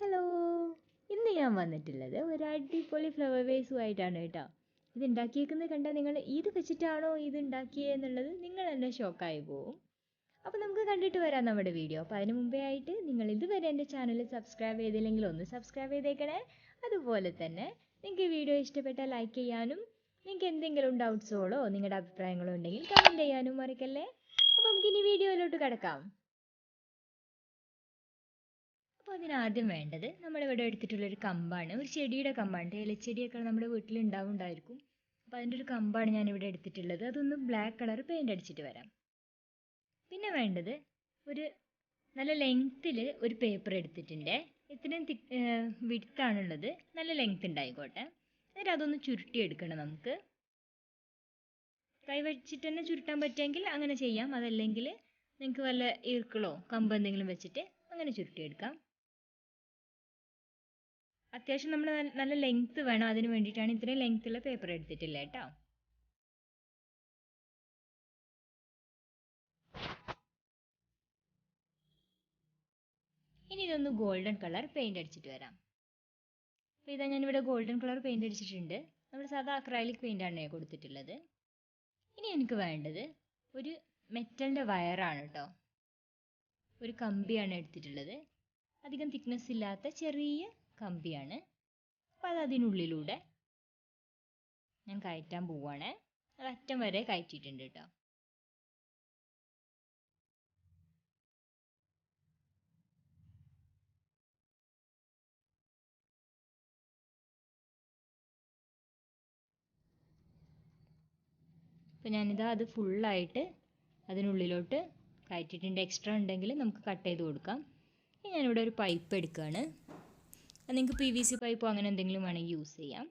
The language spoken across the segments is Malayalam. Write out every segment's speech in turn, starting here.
ഹലോ ഇന്ന് ഞാൻ വന്നിട്ടുള്ളത് ഒരു അടിപൊളി ഫ്ലവർ വേസുമായിട്ടാണ് കേട്ടോ. ഇത് ഉണ്ടാക്കിയേക്കുന്നത് കണ്ടാൽ നിങ്ങൾ ഇത് വെച്ചിട്ടാണോ ഇത് ഉണ്ടാക്കിയെന്നുള്ളത് നിങ്ങൾ തന്നെ ഷോക്കായി പോവും. അപ്പോൾ നമുക്ക് കണ്ടിട്ട് വരാം നമ്മുടെ വീഡിയോ അപ്പോൾ അതിന് മുമ്പേ ആയിട്ട് നിങ്ങൾ ഇതുവരെ എന്റെ ചാനൽ സബ്സ്ക്രൈബ് ചെയ്തില്ലെങ്കിൽ ഒന്ന് സബ്സ്ക്രൈബ് ചെയ്തേക്കണേ. അതുപോലെ തന്നെ നിങ്ങൾക്ക് വീഡിയോ ഇഷ്ടപ്പെട്ടാൽ ലൈക്ക് ചെയ്യാനും നിങ്ങൾക്ക് എന്തെങ്കിലും ഡൗട്ട്സുകളോ നിങ്ങളുടെ അഭിപ്രായങ്ങളോ ഉണ്ടെങ്കിൽ കമന്റ് ചെയ്യാനും മറക്കല്ലേ? അപ്പോൾ നമുക്കിനി വീഡിയോയിലോട്ട് കിടക്കാം. അപ്പോൾ അതിനാദ്യം വേണ്ടത് നമ്മളിവിടെ എടുത്തിട്ടുള്ളൊരു കമ്പാണ്. ഒരു ചെടിയുടെ കമ്പാണ്. ഇലച്ചെടിയൊക്കെ നമ്മുടെ വീട്ടിൽ ഉണ്ടാവുണ്ടായിരിക്കും. അപ്പോൾ അതിന്റെ ഒരു കമ്പാണ് ഞാനിവിടെ എടുത്തിട്ടുള്ളത്. അതൊന്ന് ബ്ലാക്ക് കളർ പെയിന്റ് അടിച്ചിട്ട് വരാം. പിന്നെ വേണ്ടത് ഒരു നല്ല ലെങ്ത്തിൽ ഒരു പേപ്പർ എടുത്തിട്ടുണ്ട്. ഇത്രയും തിക്ക് വിടുത്താണുള്ളത് നല്ല ലെങ്ത് ഉണ്ടായിക്കോട്ടെ. എന്നിട്ട് അതൊന്ന് ചുരുട്ടിയെടുക്കണം നമുക്ക്. കൈ വെച്ചിട്ട് തന്നെ ചുരുട്ടാൻ പറ്റുമെങ്കിൽ അങ്ങനെ ചെയ്യാം. അതല്ലെങ്കിൽ നിങ്ങൾക്ക് വല്ല ഈർക്കിളോ കമ്പ് എന്തെങ്കിലും വെച്ചിട്ട് അങ്ങനെ ചുരുട്ടിയെടുക്കാം. അത്യാവശ്യം നമ്മൾ നല്ല ലെങ്ത്ത് വേണം അതിന് വേണ്ടിയിട്ടാണ് ഇത്രയും ലെങ്ത്തുള്ള പേപ്പർ എടുത്തിട്ടില്ല കേട്ടോ. ഇനി ഇതൊന്ന് ഗോൾഡൻ കളർ പെയിന്റ് അടിച്ചിട്ട് വരാം. അപ്പോൾ ഇതാ ഞാനിവിടെ ഗോൾഡൻ കളർ പെയിന്റ് അടിച്ചിട്ടുണ്ട്. നമ്മൾ സാധാ അക്രൈലിക് പെയിന്റാണ് കൊടുത്തിട്ടുള്ളത്. ഇനി എനിക്ക് വേണ്ടത് ഒരു മെറ്റലിന്റെ വയറാണ് കേട്ടോ. ഒരു കമ്പിയാണ് എടുത്തിട്ടുള്ളത്. അധികം തിക്നെസ് ഇല്ലാത്ത ചെറിയ കമ്പിയാണ്. അപ്പം അത് അതിനുള്ളിലൂടെ ഞാൻ കയറ്റാൻ പോവുകയാണ് അത് അറ്റം വരെ കയറ്റിയിട്ടുണ്ട് കേട്ടോ. അപ്പോൾ ഞാനിതാ അത് ഫുള്ളായിട്ട് അതിനുള്ളിലോട്ട് കയറ്റിയിട്ടുണ്ട്. എക്സ്ട്രാ ഉണ്ടെങ്കിൽ നമുക്ക് കട്ട് ചെയ്ത് കൊടുക്കാം. ഇനി ഞാനിവിടെ ഒരു പൈപ്പ് എടുക്കുകയാണ്. നിങ്ങൾക്ക് പി വി സി പൈപ്പോ അങ്ങനെ എന്തെങ്കിലും വേണമെങ്കിൽ യൂസ് ചെയ്യാം.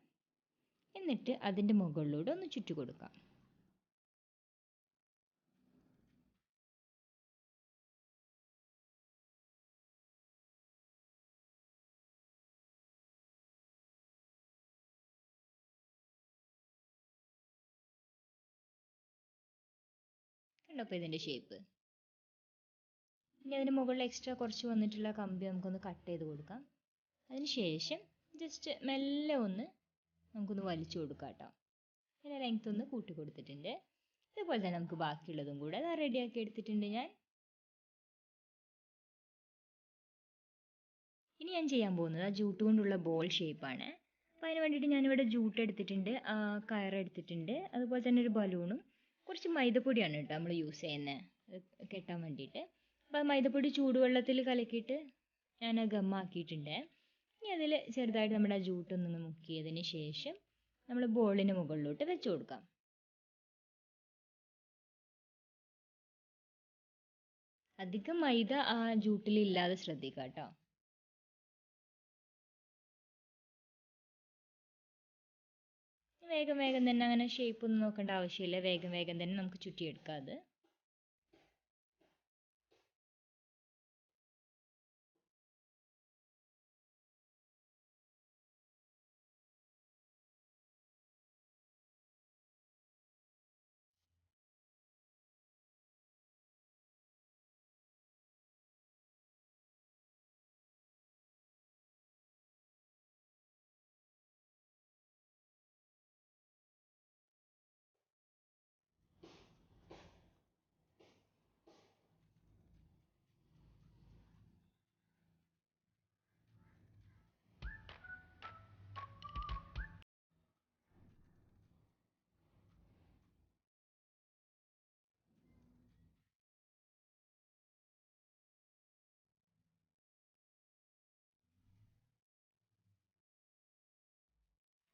എന്നിട്ട് അതിന്റെ മുകളിലൂടെ ഒന്ന് ചുറ്റി കൊടുക്കാം. കണ്ടോ ഇതിന്റെ ഷേപ്പ് ഇനി അതിന് മുകളിൽ എക്സ്ട്രാ കുറച്ച് വന്നിട്ടുള്ള കമ്പി നമുക്കൊന്ന് കട്ട് ചെയ്ത് കൊടുക്കാം. അതിന് ശേഷം ജസ്റ്റ് മെല്ലെ ഒന്ന് നമുക്കൊന്ന് വലിച്ചു കൊടുക്കാം കേട്ടോ. പിന്നെ ലെങ്ത് ഒന്ന് കൂട്ടി കൊടുത്തിട്ടുണ്ട്. ഇതുപോലെ തന്നെ നമുക്ക് ബാക്കിയുള്ളതും കൂടെ അത് റെഡിയാക്കി എടുത്തിട്ടുണ്ട് ഞാൻ. ഇനി ഞാൻ ചെയ്യാൻ പോകുന്നത് ആ ജൂട്ട് കൊണ്ടുള്ള ബോൾ ഷേപ്പാണ് അപ്പോൾ അതിന് വേണ്ടിയിട്ട് ഞാനിവിടെ ജൂട്ട് എടുത്തിട്ടുണ്ട് കയർ എടുത്തിട്ടുണ്ട്. അതുപോലെ തന്നെ ഒരു ബലൂണും കുറച്ച് മൈദപ്പൊടിയാണ് കേട്ടോ നമ്മൾ യൂസ് ചെയ്യുന്നത് കെട്ടാൻ വേണ്ടിയിട്ട്. അപ്പോൾ മൈദപ്പൊടി ചൂടുവെള്ളത്തിൽ കലക്കിയിട്ട് ഞാൻ ഗമ്മാക്കിയിട്ടുണ്ട് ഇനി അതിൽ ചെറുതായിട്ട് നമ്മുടെ ആ ജൂട്ടൊന്ന് മുക്കിയതിന് ശേഷം നമ്മൾ ബോളിന് മുകളിലോട്ട് വെച്ച് കൊടുക്കാം. അധികം മൈദ ആ ജൂട്ടിൽ ഇല്ലാതെ ശ്രദ്ധിക്കുക കേട്ടോ വേഗം വേഗം തന്നെ അങ്ങനെ ഷേപ്പ് ഒന്നും നോക്കേണ്ട ആവശ്യമില്ല. വേഗം വേഗം തന്നെ നമുക്ക് ചുറ്റിയെടുക്കാം അത്.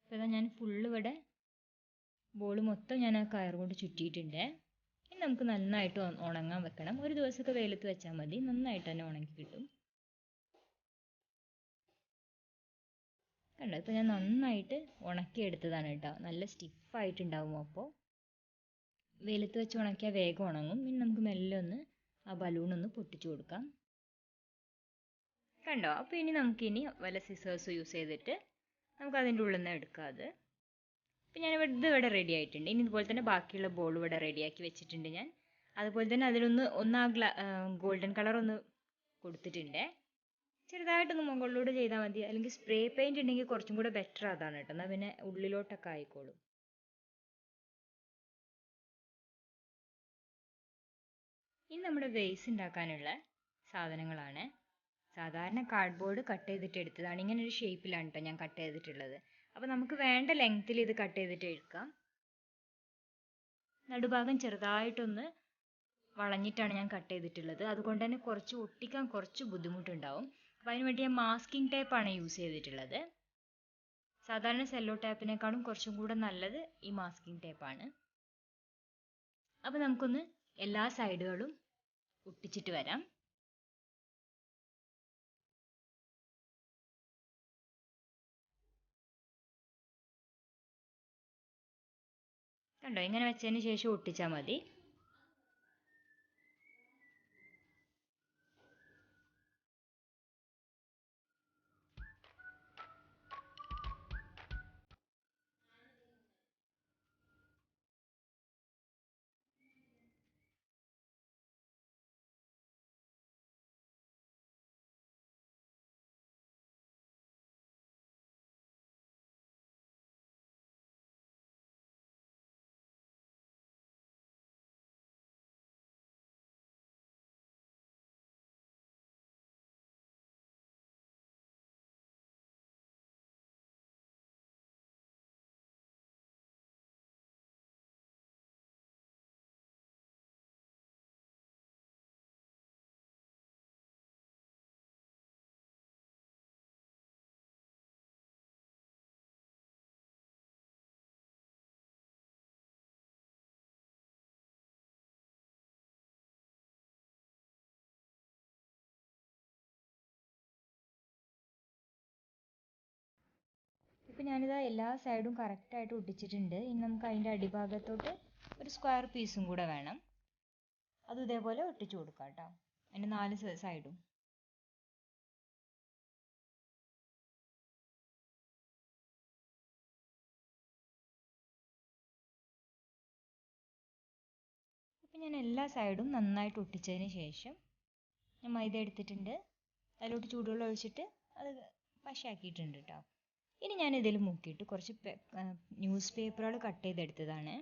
അപ്പോൾ ഇതാ ഞാൻ ഫുള്ള് ഇവിടെ ബോൾ മൊത്തം ഞാൻ ആ കയർ കൊണ്ട് ചുറ്റിയിട്ടുണ്ട്. ഇനി നമുക്ക് നന്നായിട്ട് ഉണങ്ങാൻ വെക്കണം. ഒരു ദിവസമൊക്കെ വെയിലത്ത് വെച്ചാൽ മതി. നന്നായിട്ട് തന്നെ ഉണങ്ങി കിട്ടും. കണ്ടോ? ഇപ്പോൾ ഞാൻ നന്നായിട്ട് ഉണക്കിയെടുത്തതാണ് കേട്ടോ. നല്ല സ്റ്റിഫായിട്ടുണ്ടാവും അപ്പോൾ വെയിലത്ത് വെച്ച് ഉണക്കിയാൽ വേഗം ഉണങ്ങും. ഇനി നമുക്ക് മെല്ലെ ഒന്ന് ആ ബലൂൺ ഒന്ന് പൊട്ടിച്ചു കൊടുക്കാം. കണ്ടോ? അപ്പോൾ ഇനി നമുക്കിനി വല്ല സിസേഴ്സ് യൂസ് ചെയ്തിട്ട് നമുക്ക് അതിന്റെ ഉള്ളിൽ നിന്ന് എടുക്കാം അത് അപ്പോൾ ഞാൻ ഇവിടെ ഇത് ഇവിടെ റെഡി ആയിട്ടുണ്ട്. ഇനി ഇതുപോലെ തന്നെ ബാക്കിയുള്ള ബോൾ ഇവിടെ റെഡിയാക്കി വെച്ചിട്ടുണ്ട് ഞാൻ. അതുപോലെ തന്നെ അതിലൊന്ന് ഒന്ന് ആ ഗ്ലാ ഗോൾഡൻ കളർ ഒന്ന് കൊടുത്തിട്ടുണ്ട്. ചെറുതായിട്ടൊന്ന് മുകളിലൂടെ ചെയ്താൽ മതി. അല്ലെങ്കിൽ സ്പ്രേ പെയിന്റ് ഉണ്ടെങ്കിൽ കുറച്ചും കൂടെ ബെറ്റർ അതാണ് കേട്ടോ. എന്നാൽ പിന്നെ ഉള്ളിലോട്ടൊക്കെ ആയിക്കോളും. ഇനി നമ്മുടെ വേസ് ഉണ്ടാക്കാനുള്ള സാധനങ്ങളാണ്. സാധാരണ കാർഡ്ബോർഡ് കട്ട് ചെയ്തിട്ട് എടുത്തതാണ്. ഇങ്ങനെ ഒരു ഷേപ്പിലാണ് കേട്ടോ ഞാൻ കട്ട് ചെയ്തിട്ടുള്ളത്. അപ്പോൾ നമുക്ക് വേണ്ട ലെങ്ത്തിൽ ഇത് കട്ട് ചെയ്തിട്ട് എടുക്കാം. നടുഭാഗം ചെറുതായിട്ടൊന്ന് വളഞ്ഞിട്ടാണ് ഞാൻ കട്ട് ചെയ്തിട്ടുള്ളത്. അതുകൊണ്ട് തന്നെ കുറച്ച് ഒട്ടിക്കാൻ കുറച്ച് ബുദ്ധിമുട്ടുണ്ടാവും. അപ്പോൾ അതിന് വേണ്ടി ഞാൻ മാസ്കിംഗ് ടേപ്പാണ് യൂസ് ചെയ്തിട്ടുള്ളത്. സാധാരണ സെല്ലോ ടേപ്പിനേക്കാളും കുറച്ചും കൂടെ നല്ലത് ഈ മാസ്കിംഗ് ടേപ്പാണ് അപ്പോൾ നമുക്കൊന്ന് എല്ലാ സൈഡുകളും ഒട്ടിച്ചിട്ട് വരാം. കണ്ടോ? ഇങ്ങനെ വെച്ചതിന് ശേഷം ഒട്ടിച്ചാൽ മതി. ഇപ്പം ഞാനിതാ എല്ലാ സൈഡും കറക്റ്റായിട്ട് ഒട്ടിച്ചിട്ടുണ്ട്. ഇനി നമുക്ക് അതിന്റെ അടിഭാഗത്തോട്ട് ഒരു സ്ക്വയർ പീസും കൂടെ വേണം. അതും ഇതേപോലെ ഒട്ടിച്ചു കൊടുക്കാം കേട്ടോ അതിന്റെ നാല് സൈഡും ഇപ്പം ഞാൻ എല്ലാ സൈഡും നന്നായിട്ട് ഒട്ടിച്ചതിന് ശേഷം ഞാൻ മൈദ എടുത്തിട്ടുണ്ട്. അതിലോട്ട് ചൂടുവെള്ളം ഒഴിച്ചിട്ട് അത് പശയാക്കിയിട്ടുണ്ട് കേട്ടോ ഇനി ഞാൻ ഇതിൽ മുക്കിയിട്ട് കുറച്ച് ന്യൂസ് പേപ്പറുകൾ കട്ട് ചെയ്തെടുത്തതാണ്.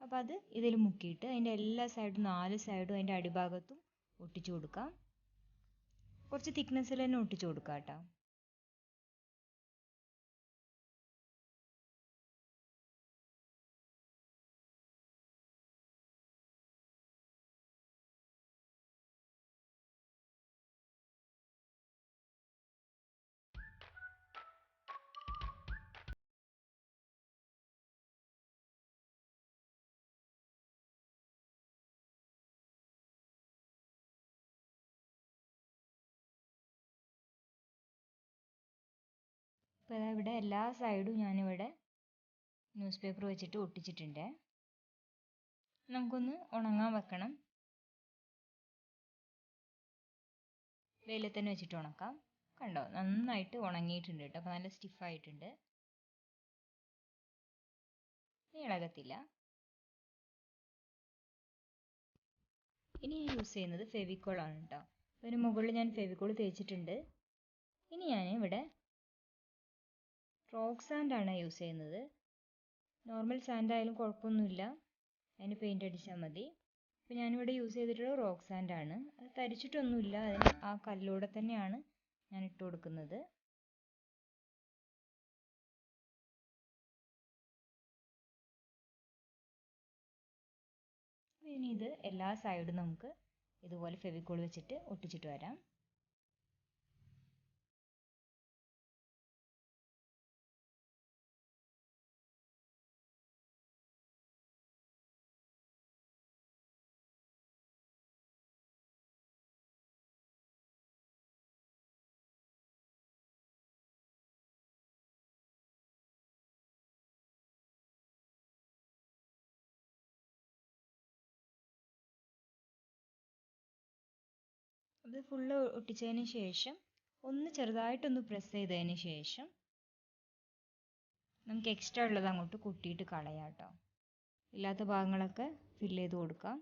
അപ്പോൾ അത് ഇതിൽ മുക്കിയിട്ട് അതിന്റെ എല്ലാ സൈഡും നാല് സൈഡും അതിന്റെ അടിഭാഗത്തും ഒട്ടിച്ചു കൊടുക്കാം. കുറച്ച് തിക്നെസ്സിൽ തന്നെ ഒട്ടിച്ചു കൊടുക്കാം കേട്ടോ ഇപ്പോൾ ഇവിടെ എല്ലാ സൈഡും ഞാനിവിടെ ന്യൂസ് പേപ്പർ വെച്ചിട്ട് ഒട്ടിച്ചിട്ടുണ്ട്. നമുക്കൊന്ന് ഉണങ്ങാൻ വെക്കണം. വെയിലത്ത് തന്നെ വെച്ചിട്ട് ഉണക്കാം. കണ്ടോ? നന്നായിട്ട് ഉണങ്ങിയിട്ടുണ്ട് കേട്ടോ. അപ്പോൾ നല്ല സ്റ്റിഫായിട്ടുണ്ട് ഇളകത്തില്ല. ഇനി ഞാൻ യൂസ് ചെയ്യുന്നത് ഫെവിക്കോളാണ് കേട്ടോ. അതിന് മുകളിൽ ഞാൻ ഫെവിക്കോൾ തേച്ചിട്ടുണ്ട്. ഇനി ഞാൻ ഇവിടെ റോക്ക് സാൻഡാണ് യൂസ് ചെയ്യുന്നത്. നോർമൽ സാൻഡ് ആയാലും കുഴപ്പമൊന്നുമില്ല. അതിന് പെയിന്റ് അടിച്ചാൽ മതി. അപ്പോൾ ഞാനിവിടെ യൂസ് ചെയ്തിട്ടുള്ളത് റോക്ക് സാൻഡാണ് അത് തരിച്ചിട്ടൊന്നുമില്ല. അതിന് ആ കല്ലിലൂടെ തന്നെയാണ് ഞാൻ ഇട്ട് കൊടുക്കുന്നത്. ഇനി ഇത് എല്ലാ സൈഡും നമുക്ക് ഇതുപോലെ ഫെവിക്കോൾ വെച്ചിട്ട് ഒട്ടിച്ചിട്ട് വരാം. ഇത് ഫുള്ള് ഒട്ടിച്ചതിന് ശേഷം ഒന്ന് ചെറുതായിട്ടൊന്ന് പ്രസ് ചെയ്തതിന് ശേഷം നമുക്ക് എക്സ്ട്രാ ഉള്ളത് അങ്ങോട്ട് കൂട്ടിയിട്ട് കളയാം കേട്ടോ ഇല്ലാത്ത ഭാഗങ്ങളൊക്കെ ഫില്ല് ചെയ്ത് കൊടുക്കാം.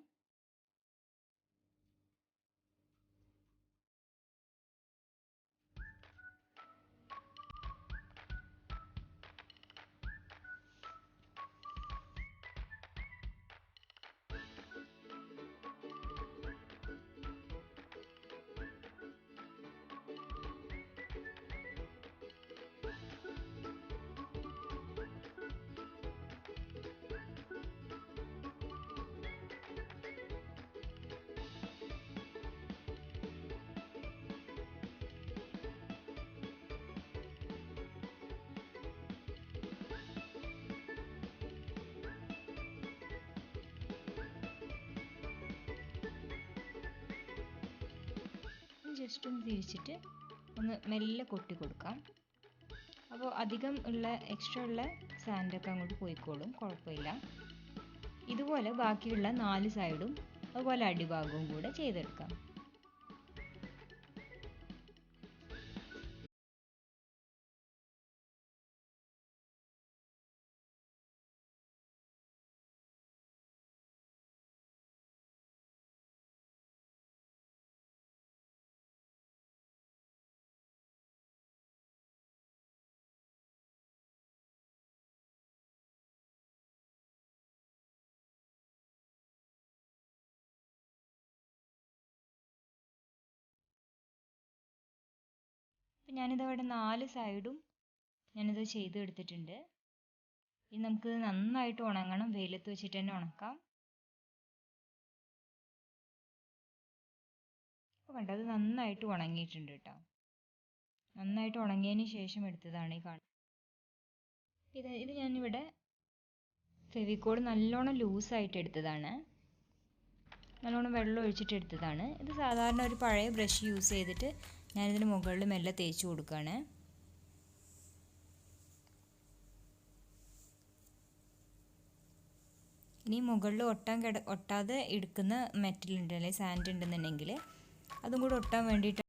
ജസ്റ്റ് ഒന്ന് തിരിച്ചിട്ട് ഒന്ന് മെല്ലെ കൊട്ടി കൊടുക്കാം. അപ്പോൾ അധികം ഉള്ള എക്സ്ട്രാ ഉള്ള സാൻഡൊക്കെ അങ്ങോട്ട് പോയിക്കോളും കുഴപ്പമില്ല. ഇതുപോലെ ബാക്കിയുള്ള നാല് സൈഡും അതുപോലെ അടിഭാഗവും കൂടെ ചെയ്തെടുക്കാം. അപ്പം ഞാനിത് അവിടെ നാല് സൈഡും ഞാനിത് ചെയ്തെടുത്തിട്ടുണ്ട് ഇനി നമുക്ക് നന്നായിട്ട് ഉണങ്ങണം. വെയിലത്ത് വെച്ചിട്ട് തന്നെ ഉണക്കാം. അപ്പോൾ കണ്ടോ അത് നന്നായിട്ട് ഉണങ്ങിയിട്ടുണ്ട് കേട്ടോ. നന്നായിട്ട് ഉണങ്ങിയതിന് ശേഷം എടുത്തതാണ് ഈ കാണുന്നത് ഇത് ഇത് ഞാനിവിടെ ഫെവിക്കോൾ നല്ലോണം ലൂസായിട്ട് എടുത്തതാണ്. നല്ലോണം വെള്ളം ഒഴിച്ചിട്ട് എടുത്തതാണ്. ഇത് സാധാരണ ഒരു പഴയ ബ്രഷ് യൂസ് ചെയ്തിട്ട് ഞാനിതിന് മുകളിൽ മെല്ലെ തേച്ച് കൊടുക്കുകയാണ് ഇനി മുകളിൽ ഒട്ടാൻ കിട ഒട്ടാതെ എടുക്കുന്ന മെറ്റൽ ഉണ്ട് അല്ലെങ്കിൽ സാൻഡ് ഉണ്ടെന്നുണ്ടെങ്കിൽ അതും കൂടെ ഒട്ടാൻ വേണ്ടിയിട്ട്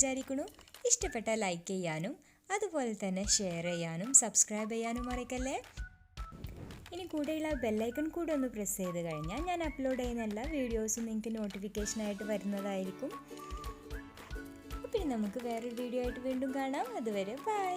വിചാരിക്കണു ഇഷ്ടപ്പെട്ട ലൈക്ക് ചെയ്യാനും അതുപോലെ തന്നെ ഷെയർ ചെയ്യാനും സബ്സ്ക്രൈബ് ചെയ്യാനും മറക്കല്ലേ? ഇനി കൂടെയുള്ള ബെല്ലൈക്കൺ കൂടെ ഒന്ന് പ്രസ് ചെയ്ത് കഴിഞ്ഞാൽ ഞാൻ അപ്ലോഡ് ചെയ്യുന്ന എല്ലാ വീഡിയോസും നിങ്ങൾക്ക് നോട്ടിഫിക്കേഷനായിട്ട് വരുന്നതായിരിക്കും. പിന്നെ നമുക്ക് വേറൊരു വീഡിയോ ആയിട്ട് വീണ്ടും കാണാം. അതുവരെ ബൈ